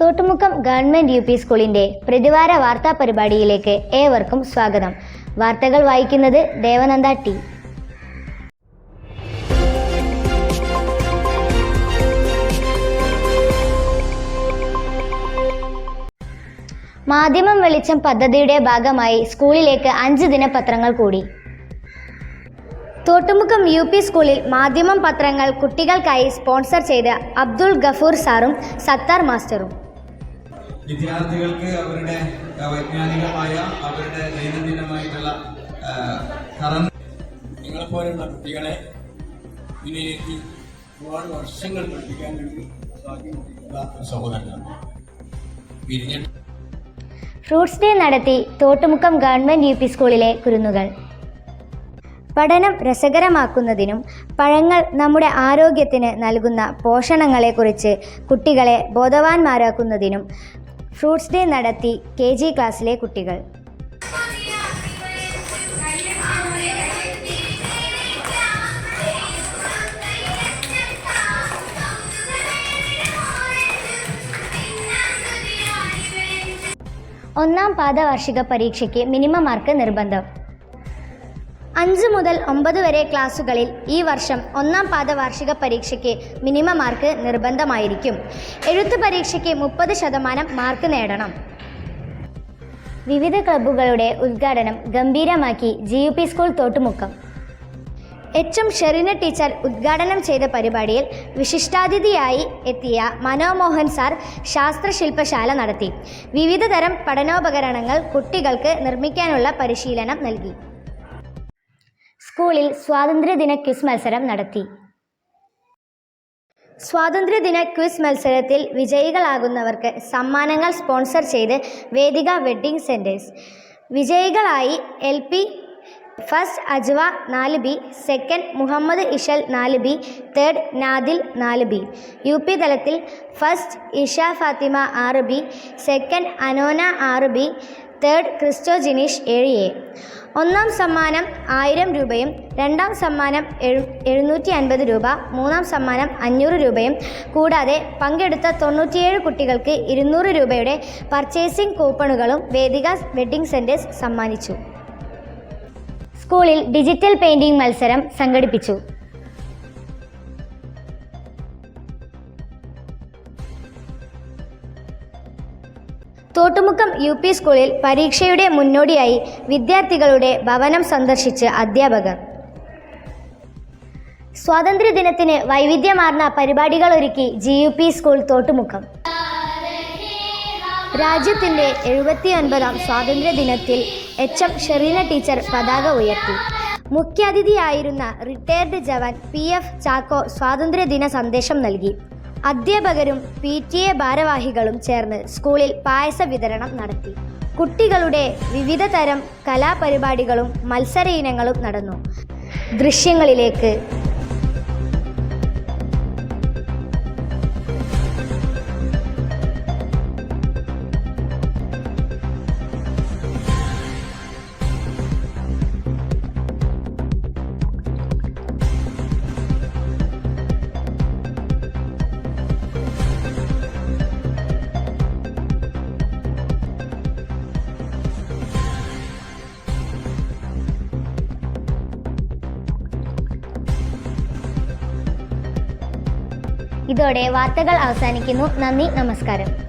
Thottumukkam government U P സ്കൂളിന്റെ പ്രതിവാര വാർത്താ പരിപാടിയിലേക്ക് ഏവർക്കും സ്വാഗതം. വാർത്തകൾ വായിക്കുന്നത് ദേവനന്ദ ടി. മാധ്യമം വെളിച്ചം പദ്ധതിയുടെ ഭാഗമായി സ്കൂളിലേക്ക് അഞ്ച് ദിനപത്രങ്ങൾ കൂടി. തോട്ടുമുക്കം യു പി സ്കൂളിൽ മാധ്യമം പത്രങ്ങൾ കുട്ടികൾക്കായി സ്പോൺസർ ചെയ്ത അബ്ദുൾ ഗഫൂർ സാറും സത്താർ മാസ്റ്ററും. വിദ്യാർത്ഥികൾക്ക് അവരുടെ വൈജ്ഞാനികമായ അവരുടെ ദൈനംദിനമായിട്ടുള്ള കറണ്ട് നിങ്ങളെപ്പോലെയുള്ള കുട്ടികളെ ഇതിലേക്ക് ഒരുപാട് വർഷങ്ങൾ പഠിപ്പിക്കാൻ വേണ്ടി സാധ്യതയുള്ള ഒരു സഹോദരനാണ്. ഫ്രൂട്ട്സ് ഡേ നടത്തി തോട്ടുമുക്കം ഗവൺമെന്റ് യു പി സ്കൂളിലെ കുരുന്നുകൾ. പഠനം രസകരമാക്കുന്നതിനും പഴങ്ങൾ നമ്മുടെ ആരോഗ്യത്തിന് നൽകുന്ന പോഷണങ്ങളെക്കുറിച്ച് കുട്ടികളെ ബോധവാന്മാരാക്കുന്നതിനും ഫ്രൂട്ട്സ് ഡേ നടത്തി കെ ജി ക്ലാസ്സിലെ കുട്ടികൾ. ഒന്നാം പാദവാർഷിക പരീക്ഷയ്ക്ക് മിനിമം മാർക്ക് നിർബന്ധം. അഞ്ച് മുതൽ ഒമ്പത് വരെ ക്ലാസ്സുകളിൽ ഈ വർഷം ഒന്നാം പാദ വാർഷിക പരീക്ഷയ്ക്ക് മിനിമം മാർക്ക് നിർബന്ധമായിരിക്കും. എഴുത്ത് പരീക്ഷയ്ക്ക് മുപ്പത് ശതമാനം മാർക്ക് നേടണം. വിവിധ ക്ലബ്ബുകളുടെ ഉദ്ഘാടനം ഗംഭീരമാക്കി G U P school Thottumukkam. H M Sherina teacher ഉദ്ഘാടനം ചെയ്ത പരിപാടിയിൽ വിശിഷ്ടാതിഥിയായി എത്തിയ മനോമോഹൻ സാർ ശാസ്ത്രശില്പശാല നടത്തി. വിവിധതരം പഠനോപകരണങ്ങൾ കുട്ടികൾക്ക് നിർമ്മിക്കാനുള്ള പരിശീലനം നൽകി. സ്കൂളിൽ സ്വാതന്ത്ര്യദിന ക്വിസ് മത്സരം നടത്തി. സ്വാതന്ത്ര്യദിന ക്വിസ് മത്സരത്തിൽ വിജയികളാകുന്നവർക്ക് സമ്മാനങ്ങൾ സ്പോൺസർ ചെയ്ത് വേദിക വെഡ്ഡിംഗ് സെന്റേഴ്സ് വിജയികളായി എൽ പി ഫസ്റ്റ് അജ്വ നാല് ബി സെക്കൻഡ് മുഹമ്മദ് ഇഷൽ നാല് ബി തേർഡ് നാദിൽ നാല് ബി. യു പി തലത്തിൽ ഫസ്റ്റ് ഇഷ ഫാത്തിമ ആറ് ബി സെക്കൻഡ് അനോന ആറ് ബി തേർഡ് ക്രിസ്റ്റോ ജിനീഷ് ഏഴ് എ. ഒന്നാം സമ്മാനം ആയിരം രൂപയും രണ്ടാം സമ്മാനം എഴു എഴുന്നൂറ്റി അൻപത് രൂപ മൂന്നാം സമ്മാനം അഞ്ഞൂറ് രൂപയും കൂടാതെ പങ്കെടുത്ത തൊണ്ണൂറ്റിയേഴ് കുട്ടികൾക്ക് ഇരുന്നൂറ് രൂപയുടെ പർച്ചേസിംഗ് കൂപ്പണുകളും വേദിക വെഡ്ഡിംഗ് സെന്റേഴ്സ് സമ്മാനിച്ചു. സ്കൂളിൽ ഡിജിറ്റൽ പെയിന്റിംഗ് മത്സരം സംഘടിപ്പിച്ചു. തോട്ടുമുക്കം യു പി സ്കൂളിൽ പരീക്ഷയുടെ മുന്നോടിയായി വിദ്യാർത്ഥികളുടെ ഭവനം സന്ദർശിച്ച് അധ്യാപകർ. സ്വാതന്ത്ര്യദിനത്തിന് വൈവിധ്യമാർന്ന പരിപാടികൾ ഒരുക്കി G U P school Thottumukkam. രാജ്യത്തിന്റെ എഴുപത്തി ഒൻപതാം സ്വാതന്ത്ര്യ ദിനത്തിൽ എച്ച് എം ഷെറീന ടീച്ചർ പതാക ഉയർത്തി. മുഖ്യാതിഥിയായിരുന്ന retired jawan P F Chacko സ്വാതന്ത്ര്യദിന സന്ദേശം നൽകി. അധ്യാപകരും പി ടി എ ഭാരവാഹികളും ചേർന്ന് സ്കൂളിൽ പായസ വിതരണം നടത്തി. കുട്ടികളുടെ വിവിധ തരം കലാപരിപാടികളും മത്സര ഇനങ്ങളും നടന്നു. ദൃശ്യങ്ങളിലേക്ക് ഇതോടെ വാർത്തകൾ അവസാനിക്കുന്നു. നന്ദി നമസ്കാരം.